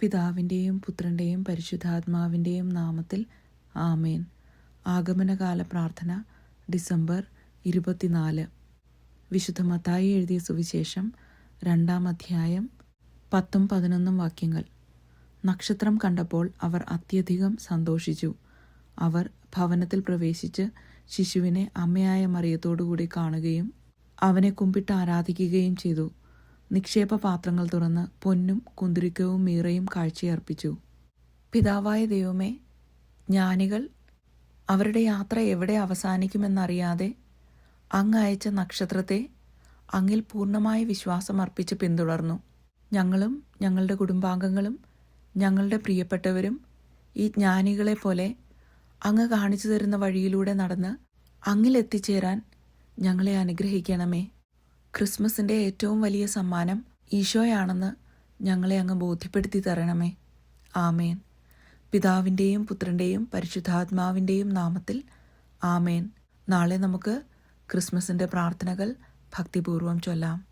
പിതാവിന്റെയും പുത്രന്റെയും പരിശുദ്ധാത്മാവിന്റെയും നാമത്തിൽ ആമേൻ. ആഗമനകാല പ്രാർത്ഥന ഡിസംബർ ഇരുപത്തിനാല്. വിശുദ്ധ മത്തായി എഴുതിയ സുവിശേഷം രണ്ടാം അധ്യായം പത്തും പതിനൊന്നും വാക്യങ്ങൾ. നക്ഷത്രം കണ്ടപ്പോൾ അവർ അത്യധികം സന്തോഷിച്ചു. അവർ ഭവനത്തിൽ പ്രവേശിച്ച് ശിശുവിനെ അമ്മയായ മറിയത്തോടുകൂടി കാണുകയും അവനെ കുമ്പിട്ട് ആരാധിക്കുകയും ചെയ്തു. നിക്ഷേപ പാത്രങ്ങൾ തുറന്ന് പൊന്നും കുന്തിരിക്കവും മീറയും കാഴ്ചയർപ്പിച്ചു. പിതാവായ ദൈവമേ ജ്ഞാനികൾ അവരുടെ യാത്ര എവിടെ അവസാനിക്കുമെന്നറിയാതെ അങ്ങ് അയച്ച നക്ഷത്രത്തെ അങ്ങിൽ പൂർണമായ വിശ്വാസം അർപ്പിച്ച് പിന്തുടർന്നു. ഞങ്ങളും ഞങ്ങളുടെ കുടുംബാംഗങ്ങളും ഞങ്ങളുടെ പ്രിയപ്പെട്ടവരും ഈ ജ്ഞാനികളെ പോലെ അങ്ങ് കാണിച്ചു തരുന്ന വഴിയിലൂടെ നടന്ന് അങ്ങിലെത്തിച്ചേരാൻ ഞങ്ങളെ അനുഗ്രഹിക്കണമേ. ക്രിസ്മസിന്റെ ഏറ്റവും വലിയ സമ്മാനം ഈശോയാണെന്ന് ഞങ്ങളെ അങ്ങ് ബോധ്യപ്പെടുത്തി തരണമേ. ആമേൻ. പിതാവിന്റെയും പുത്രന്റെയും പരിശുദ്ധാത്മാവിന്റെയും നാമത്തിൽ ആമേൻ. നാളെ നമുക്ക് ക്രിസ്മസിന്റെ പ്രാർത്ഥനകൾ ഭക്തിപൂർവം ചൊല്ലാം.